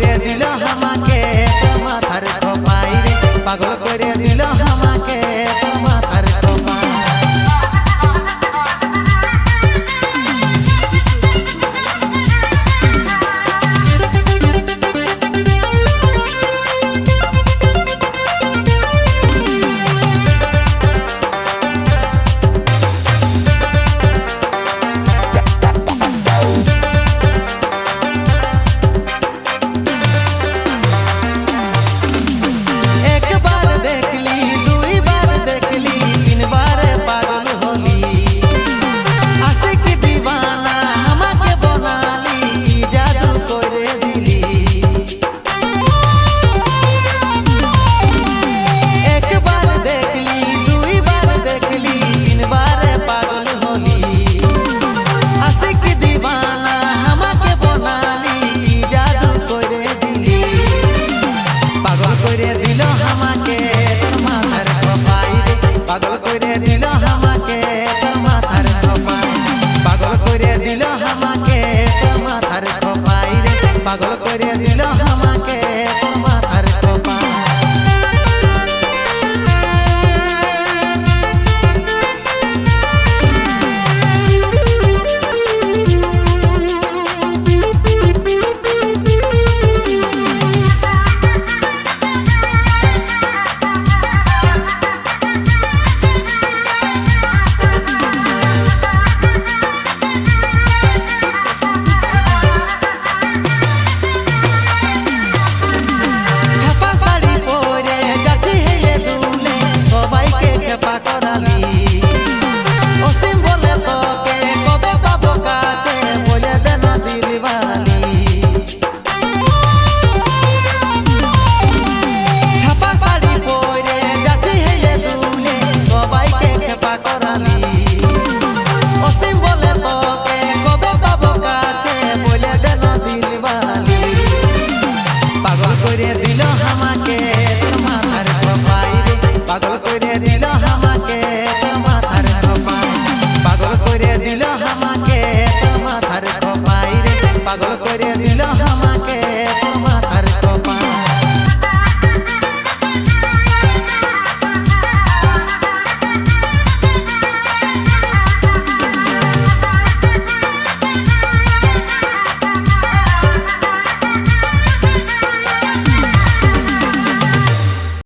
করে দিল আমাকে। আমাকে তোর মাথার কপাই পাগল করে দিল আমাকে তোর মাথার পাগল করে দিল আমাকে। করে দিল আমাকে তোর মাথার খোপাই পাগল করে দিল আমাকে, তোর মাথার খোপাই রে পাগল করে দিল আমাকে।